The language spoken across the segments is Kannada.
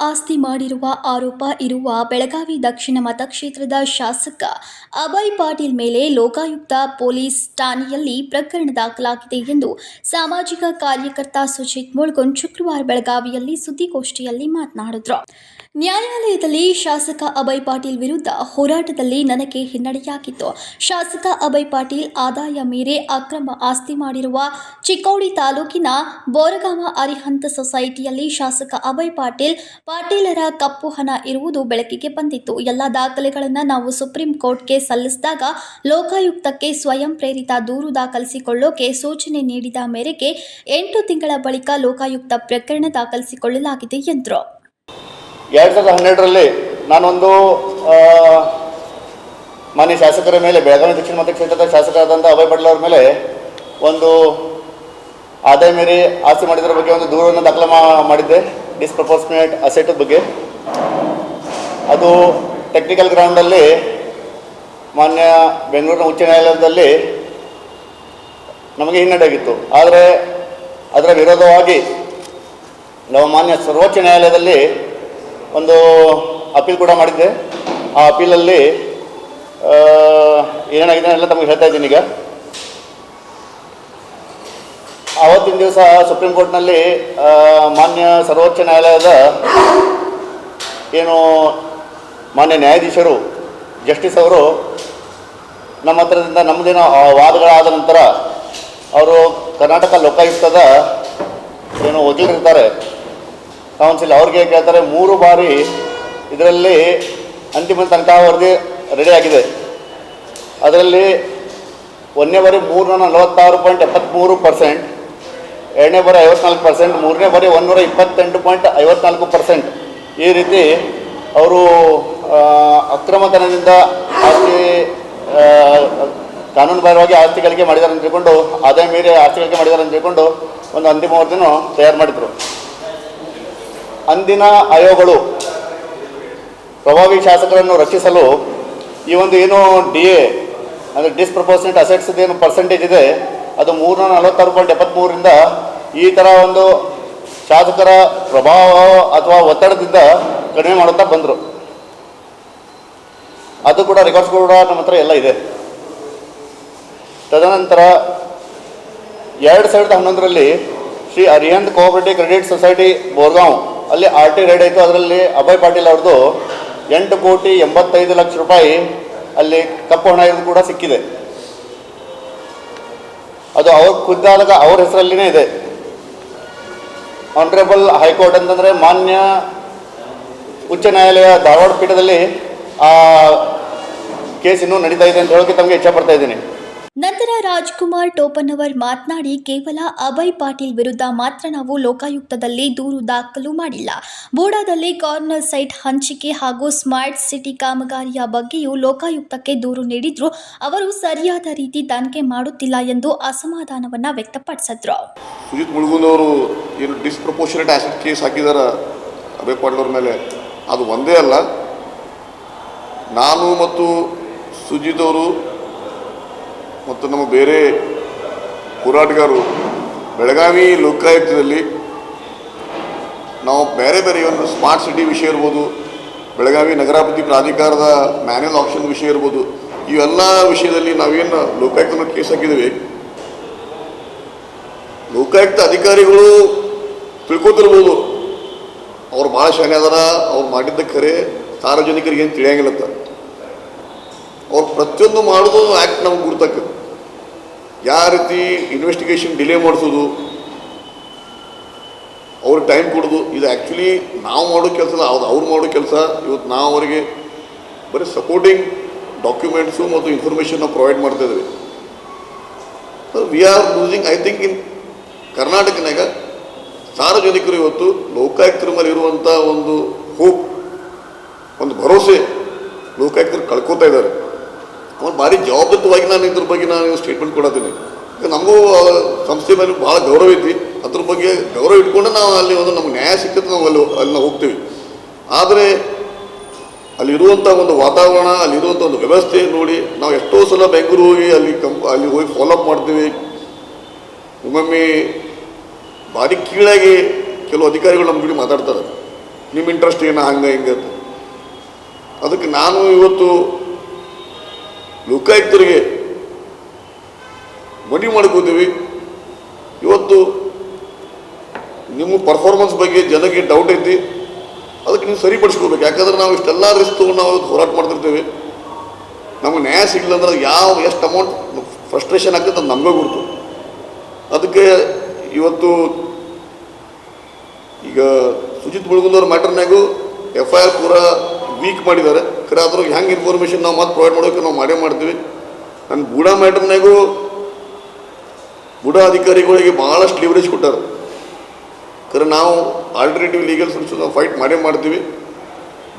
ಆಸ್ತಿ ಮಾಡಿರುವ ಆರೋಪ ಇರುವ ಬೆಳಗಾವಿ ದಕ್ಷಿಣ ಮತಕ್ಷೇತ್ರದ ಶಾಸಕ ಅಭಯ್ ಪಾಟೀಲ್ ಮೇಲೆ ಲೋಕಾಯುಕ್ತ ಪೊಲೀಸ್ ಠಾಣೆಯಲ್ಲಿ ಪ್ರಕರಣ ದಾಖಲಾಗಿದೆ ಎಂದು ಸಾಮಾಜಿಕ ಕಾರ್ಯಕರ್ತ ಸುಜಿತ್ ಮುಳ್ಗೊಂಡ್ ಶುಕ್ರವಾರ ಬೆಳಗಾವಿಯಲ್ಲಿ ಸುದ್ದಿಗೋಷ್ಠಿಯಲ್ಲಿ ಮಾತನಾಡಿದರು. ನ್ಯಾಯಾಲಯದಲ್ಲಿ ಶಾಸಕ ಅಭಯ್ ಪಾಟೀಲ್ ವಿರುದ್ಧ ಹೋರಾಟದಲ್ಲಿ ನನಗೆ ಹಿನ್ನಡೆಯಾಗಿತ್ತು. ಶಾಸಕ ಅಭಯ್ ಪಾಟೀಲ್ ಆದಾಯ ಮೀರಿ ಅಕ್ರಮ ಆಸ್ತಿ ಮಾಡಿರುವ ಚಿಕ್ಕೋಡಿ ತಾಲೂಕಿನ ಬೋರಗಾಮ ಅರಿಹಂತ ಸೊಸೈಟಿಯಲ್ಲಿ ಶಾಸಕ ಅಭಯ್ ಪಾಟೀಲ್ ಪಾಟೀಲರ ಕಪ್ಪು ಹಣ ಇರುವುದು ಬೆಳಕಿಗೆ ಬಂದಿತ್ತು. ಎಲ್ಲ ದಾಖಲೆಗಳನ್ನು ನಾವು ಸುಪ್ರೀಂ ಕೋರ್ಟ್ಗೆ ಸಲ್ಲಿಸಿದಾಗ ಲೋಕಾಯುಕ್ತಕ್ಕೆ ಸ್ವಯಂ ಪ್ರೇರಿತ ದೂರು ದಾಖಲಿಸಿಕೊಳ್ಳೋಕೆ ಸೂಚನೆ ನೀಡಿದ ಮೇರೆಗೆ ಎಂಟು ತಿಂಗಳ ಬಳಿಕ ಲೋಕಾಯುಕ್ತ ಪ್ರಕರಣ ದಾಖಲಿಸಿಕೊಳ್ಳಲಾಗಿದೆ ಎಂದರು. ಎರಡು ಸಾವಿರದ ಹನ್ನೆರಡರಲ್ಲಿ ನಾನೊಂದು ಮಾನ್ಯ ಶಾಸಕರ ಮೇಲೆ, ಬೆಳಗಾವಿ ದಕ್ಷಿಣ ಮತಕ್ಷೇತ್ರದ ಶಾಸಕರಾದಂಥ ಅಭಯ್ ಪಟೇಲ್ ಅವರ ಮೇಲೆ ಒಂದು ಆದಾಯ ಮೇರೆ ಆಸ್ತಿ ಮಾಡಿದ್ರ ಬಗ್ಗೆ ಒಂದು ದೂರನ್ನು ದಾಖಲೆ ಮಾಡಿದ್ದೆ. ಡಿಸ್ಪ್ರಪೋರ್ಷನೇಟ್ ಅಸೆಟ್ ಬಗ್ಗೆ. ಅದು ಟೆಕ್ನಿಕಲ್ ಗ್ರೌಂಡಲ್ಲಿ ಮಾನ್ಯ ಬೆಂಗಳೂರಿನ ಉಚ್ಚ ನ್ಯಾಯಾಲಯದಲ್ಲಿ ನಮಗೆ ಹಿನ್ನಡೆಯಾಗಿತ್ತು. ಆದರೆ ಅದರ ವಿರೋಧವಾಗಿ ನಾವು ಮಾನ್ಯ ಸರ್ವೋಚ್ಚ ನ್ಯಾಯಾಲಯದಲ್ಲಿ ಒಂದು ಅಪೀಲ್ ಕೂಡ ಮಾಡಿದ್ದೆ. ಆ ಅಪೀಲಲ್ಲಿ ಏನಾಗಿದೆ ಎಲ್ಲ ತಮಗೆ ಹೇಳ್ತಾ ಇದ್ದೀನಿ ಈಗ. ಆವತ್ತಿನ ದಿವಸ ಸುಪ್ರೀಂ ಕೋರ್ಟ್ನಲ್ಲಿ ಮಾನ್ಯ ಸರ್ವೋಚ್ಚ ನ್ಯಾಯಾಲಯದ ಏನು ಮಾನ್ಯ ನ್ಯಾಯಾಧೀಶರು, ಜಸ್ಟಿಸ್ ಅವರು ನಮ್ಮ ಹತ್ರದಿಂದ ನಮ್ಮದೇನೋ ವಾದಗಳಾದ ನಂತರ, ಅವರು ಕರ್ನಾಟಕ ಲೋಕಾಯುಕ್ತದ ಏನು ವಕೀಲರಿರ್ತಾರೆ ಕೌನ್ಸಿಲ್ ಅವ್ರಿಗೆ ಕೇಳ್ತಾರೆ, ಮೂರು ಬಾರಿ ಇದರಲ್ಲಿ ಅಂತಿಮ ತನಕ ವರದಿ ರೆಡಿ ಆಗಿದೆ. ಅದರಲ್ಲಿ ಒಂದನೇ ಬಾರಿ ಮೂರ್ನೂರ ನಲವತ್ತಾರು ಪಾಯಿಂಟ್ ಎಪ್ಪತ್ತ್ಮೂರು ಪರ್ಸೆಂಟ್ ಎರಡನೇ ಬಾರಿ ಐವತ್ನಾಲ್ಕು ಪರ್ಸೆಂಟ್ ಮೂರನೇ ಬಾರಿ ಒಂದೂರ ಇಪ್ಪತ್ತೆಂಟು ಪಾಯಿಂಟ್ ಐವತ್ನಾಲ್ಕು ಪರ್ಸೆಂಟ್ ಈ ರೀತಿ ಅವರು ಅಕ್ರಮತನದಿಂದ ಆಸ್ತಿ ಕಾನೂನುಬಾಹಿರವಾಗಿ ಆಸ್ತಿ ಗಳಿಕೆ ಮಾಡಿದ್ದಾರೆ ಅಂತ ತಿಳ್ಕೊಂಡು ಆದಾಯ ಮೀರಿ ಆಸ್ತಿ ಗಳಿಕೆ ಮಾಡಿದ್ದಾರೆ ಅಂತ ತಿಳ್ಕೊಂಡು ಒಂದು ಅಂತಿಮ ವರದಿನೂ ತಯಾರು ಮಾಡಿದರು. ಅಂದಿನ ಆಯೋಗಗಳು, ಪ್ರಭಾವಿ ಶಾಸಕರನ್ನು ರಕ್ಷಿಸಲು ಈ ಒಂದು ಏನು ಡಿ ಎ ಅಂದರೆ ಡಿಸ್ಪ್ರಪೋರ್ಷನೇಟ್ ಅಸೆಟ್ಸ್ ಏನು ಪರ್ಸೆಂಟೇಜ್ ಇದೆ, ಅದು ಮೂರ್ನೂರ ನಲವತ್ತಾರು ಪಾಯಿಂಟ್ ಎಪ್ಪತ್ತ್ಮೂರರಿಂದ ಈ ಥರ ಒಂದು ಶಾಸಕರ ಪ್ರಭಾವ ಅಥವಾ ಒತ್ತಡದಿಂದ ಕಡಿಮೆ ಮಾಡುತ್ತಾ ಬಂದರು. ಅದು ಕೂಡ ರೆಕಾರ್ಡ್ಸ್ ಕೂಡ ನಮ್ಮ ಹತ್ರ ಎಲ್ಲ ಇದೆ. ತದನಂತರ ಎರಡು ಸಾವಿರದ ಹನ್ನೊಂದರಲ್ಲಿ Shri Arihant cooperative credit society Borgaon ಅಲ್ಲಿ ಆರ್ ಟಿ ರೈಡ್ ಆಯಿತು, ಅದರಲ್ಲಿ ಅಭಯ್ ಪಾಟೀಲ್ ಅವ್ರದ್ದು ಎಂಟು ಕೋಟಿ ಎಂಬತ್ತೈದು ಲಕ್ಷ ರೂಪಾಯಿ ಅಲ್ಲಿ ಕಪ್ಪು ಹಣ ಇರೋದು ಕೂಡ ಸಿಕ್ಕಿದೆ. ಅದು ಅವ್ರ ಖುದ್ದಾದಾಗ ಅವ್ರ ಹೆಸರಲ್ಲಿನೇ ಇದೆ. ಆನರೇಬಲ್ ಹೈಕೋರ್ಟ್ ಅಂತಂದರೆ ಮಾನ್ಯ ಉಚ್ಚ ನ್ಯಾಯಾಲಯ ಧಾರವಾಡ ಪೀಠದಲ್ಲಿ ಆ ಕೇಸ್ ಇನ್ನೂ ನಡೀತಾ ಇದೆ ಅಂತ ಹೇಳೋಕೆ ತಮಗೆ ಇಚ್ಛಪಡ್ತಾ ಇದ್ದೀನಿ. ನಂತರ ರಾಜ್ಕುಮಾರ್ ಟೋಪನ್ನವರ್ ಮಾತನಾಡಿ, ಕೇವಲ ಅಭಯ್ ಪಾಟೀಲ್ ವಿರುದ್ಧ ಮಾತ್ರ ನಾವು ಲೋಕಾಯುಕ್ತದಲ್ಲಿ ದೂರು ದಾಖಲು ಮಾಡಿಲ್ಲ. ಬೋಡಾದಲ್ಲಿ ಕಾರ್ನರ್ ಸೈಟ್ ಹಂಚಿಕೆ ಹಾಗೂ ಸ್ಮಾರ್ಟ್ ಸಿಟಿ ಕಾಮಗಾರಿಯ ಬಗ್ಗೆಯೂ ಲೋಕಾಯುಕ್ತಕ್ಕೆ ದೂರು ನೀಡಿದ್ರು. ಅವರು ಸರಿಯಾದ ರೀತಿ ತನಿಖೆ ಮಾಡುತ್ತಿಲ್ಲ ಎಂದು ಅಸಮಾಧಾನವನ್ನ ವ್ಯಕ್ತಪಡಿಸಿದ್ರು. ಅವ್ರ ಅದು ಒಂದೇ ಅಲ್ಲ. ನಾನು ಮತ್ತು ಸುಜಿತ್ ಅವರು ಮತ್ತು ನಮ್ಮ ಬೇರೆ ಹೋರಾಟಗಾರರು, ಬೆಳಗಾವಿ ಲೋಕಾಯುಕ್ತದಲ್ಲಿ ನಾವು ಬೇರೆ ಬೇರೆ ಒಂದು ಸ್ಮಾರ್ಟ್ ಸಿಟಿ ವಿಷಯ ಇರ್ಬೋದು, ಬೆಳಗಾವಿ ನಗರಾಭಿವೃದ್ಧಿ ಪ್ರಾಧಿಕಾರದ ಮ್ಯಾನ್ಯಲ್ ಆಪ್ಷನ್ ವಿಷಯ ಇರ್ಬೋದು ಇವೆಲ್ಲ ವಿಷಯದಲ್ಲಿ ನಾವೇನು ಲೋಕಾಯುಕ್ತನ ಕೇಸ್ ಹಾಕಿದ್ದೀವಿ? ಲೋಕಾಯುಕ್ತ ಅಧಿಕಾರಿಗಳು ತಿಳ್ಕೊತಿರ್ಬೋದು. ಅವ್ರು ಭಾಳ ಶಾನೆ ಅದಾರ, ಅವ್ರು ಮಾಡಿದ್ದ ಖರೆ ಸಾರ್ವಜನಿಕರಿಗೆ ಏನು ತಿಳಿಯಂಗಿಲ್ಲತ್ತ ಅವ್ರು ಪ್ರತಿಯೊಂದು ಮಾಡೋದು ಆ್ಯಕ್ಟ್ ನಮ್ಗೆ ಗುರ್ತಕ್ಕ ಯಾವ ರೀತಿ ಇನ್ವೆಸ್ಟಿಗೇಷನ್ ಡಿಲೇ ಮಾಡಿಸೋದು? ಅವ್ರಿಗೆ ಟೈಮ್ ಕೊಡೋದು? ಇದು ಆ್ಯಕ್ಚುಲಿ ನಾವು ಮಾಡೋ ಕೆಲಸ ಅದು ಅವ್ರು ಮಾಡೋ ಕೆಲಸ. ಇವತ್ತು ನಾವು ಅವರಿಗೆ ಬರೀ ಸಪೋರ್ಟಿಂಗ್ ಡಾಕ್ಯುಮೆಂಟ್ಸು ಮತ್ತು ಇನ್ಫಾರ್ಮೇಷನ್ ನಾವು ಪ್ರೊವೈಡ್ ಮಾಡ್ತಾ so we are losing I think in ಕರ್ನಾಟಕನಾಗ ಸಾರ್ವಜನಿಕರು ಇವತ್ತು ಲೋಕಾಯುಕ್ತರ ಮೇಲೆ ಇರುವಂಥ ಒಂದು ಹೋಪ್ ಒಂದು ಭರವಸೆ ಲೋಕಾಯುಕ್ತರು ಕಳ್ಕೊತಾ ಇದ್ದಾರೆ. ಅವ್ರು ಭಾರಿ ಜವಾಬ್ದಾರಿತವಾಗಿ ನಾನು ಇದ್ರ ಬಗ್ಗೆ ನಾನು ಸ್ಟೇಟ್ಮೆಂಟ್ ಕೊಡತ್ತೀನಿ ಈಗ ನಮಗೂ ಸಂಸ್ಥೆ ಮೇಲೆ ಭಾಳ ಗೌರವ ಐತಿ. ಅದ್ರ ಬಗ್ಗೆ ಗೌರವ ಇಟ್ಕೊಂಡು ನಾವು ಅಲ್ಲಿ ಒಂದು ನಮ್ಗೆ ನ್ಯಾಯ ಸಿಕ್ಕತ್ತೆ ನಾವು ಅಲ್ಲಿ ಅಲ್ಲಿ ನಾವು ಹೋಗ್ತೀವಿ. ಆದರೆ ಅಲ್ಲಿರುವಂಥ ಒಂದು ವಾತಾವರಣ ಅಲ್ಲಿರುವಂಥ ಒಂದು ವ್ಯವಸ್ಥೆ ನೋಡಿ, ನಾವು ಎಷ್ಟೋ ಸಲ ಬೆಂಗಳೂರು ಹೋಗಿ ಅಲ್ಲಿ ಕಂಪ್ ಅಲ್ಲಿ ಹೋಗಿ ಫಾಲೋಅಪ್ ಮಾಡ್ತೀವಿ. ಒಮ್ಮೊಮ್ಮೆ ಭಾರಿ ಕೀಳಾಗಿ ಕೆಲವು ಅಧಿಕಾರಿಗಳು ನಮ್ಮ ಜೊತೆ ಮಾತಾಡ್ತಾರೆ. ನಿಮ್ಮ ಇಂಟ್ರೆಸ್ಟ್ ಏನು ಹಂಗೆ ಹಿಂಗೆ ಅದಕ್ಕೆ ನಾನು ಇವತ್ತು ಲೋಕಾಯುಕ್ತರಿಗೆ ಮನವಿ ಮಾಡ್ಕೋತೀವಿ. ಇವತ್ತು ನಿಮ್ಮ ಪರ್ಫಾರ್ಮೆನ್ಸ್ ಬಗ್ಗೆ ಜನಕ್ಕೆ ಡೌಟ್ ಐತಿ. ಅದಕ್ಕೆ ನೀವು ಸರಿಪಡಿಸ್ಕೋಬೇಕು. ಯಾಕಂದ್ರೆ ನಾವು ಇಷ್ಟೆಲ್ಲ ರಿಸ್ಕ್ ತೊಗೊಂಡು ನಾವು ಹೋರಾಟ ಮಾಡ್ತಿರ್ತೀವಿ. ನಮಗೆ ನ್ಯಾಯ ಸಿಗಲಿಲ್ಲ ಅಂದ್ರೆ ಯಾವ, ಎಷ್ಟು ಅಮೌಂಟ್ ಫ್ರಸ್ಟ್ರೇಷನ್ ಆಗ್ತದೆ ಅದು ನಮಗೆ ಗುರುತು. ಅದಕ್ಕೆ ಇವತ್ತು ಈಗ ಸುಜಿತ್ ಮುಳುಗುಂದವ್ರ ಮ್ಯಾಟರ್ನಾಗೂ ಎಫ್ ಐ ಆರ್ ಪೂರ ವೀಕ್ ಮಾಡಿದ್ದಾರೆ. ಖರೆ ಅದ್ರಾಗ ಹೆಂಗೆ ಇನ್ಫಾರ್ಮೇಷನ್ ನಾವು ಮತ್ತೆ ಪ್ರೊವೈಡ್ ಮಾಡೋಕೆ ನಾವು ಮಾಡೇ ಮಾಡ್ತೀವಿ. ನನ್ನ ಬುಡ ಮ್ಯಾಟರ್ನಾಗೂ ಬುಡ ಅಧಿಕಾರಿಗಳಿಗೆ ಭಾಳಷ್ಟು ಲಿವರೇಜ್ ಕೊಟ್ಟಾರೆ. ಖರೆ ನಾವು ಆಲ್ಟರ್ನೇಟಿವ್ ಲೀಗಲ್ ಸೊಲ್ಯೂಷನ್ ನಾವು ಫೈಟ್ ಮಾಡೇ ಮಾಡ್ತೀವಿ.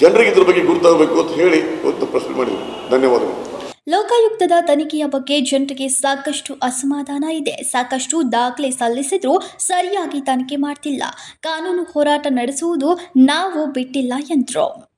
ಜನರಿಗೆ ಇದ್ರ ಬಗ್ಗೆ ಗುರುತಾಗಬೇಕು ಅಂತ ಹೇಳಿ ಇವತ್ತು ಪ್ರಶ್ನೆ ಮಾಡಿದ್ವಿ. ಧನ್ಯವಾದಗಳು. ಲೋಕಾಯುಕ್ತದ ತನಿಖೆಯ ಬಗ್ಗೆ ಜನರಿಗೆ ಸಾಕಷ್ಟು ಅಸಮಾಧಾನ ಇದೆ. ಸಾಕಷ್ಟು ದಾಖಲೆ ಸಲ್ಲಿಸಿದ್ರೂ ಸರಿಯಾಗಿ ತನಿಖೆ ಮಾಡ್ತಿಲ್ಲ. ಕಾನೂನು ಹೋರಾಟ ನಡೆಸುವುದು ನಾವು ಬಿಟ್ಟಿಲ್ಲ ಎಂದ್ರು.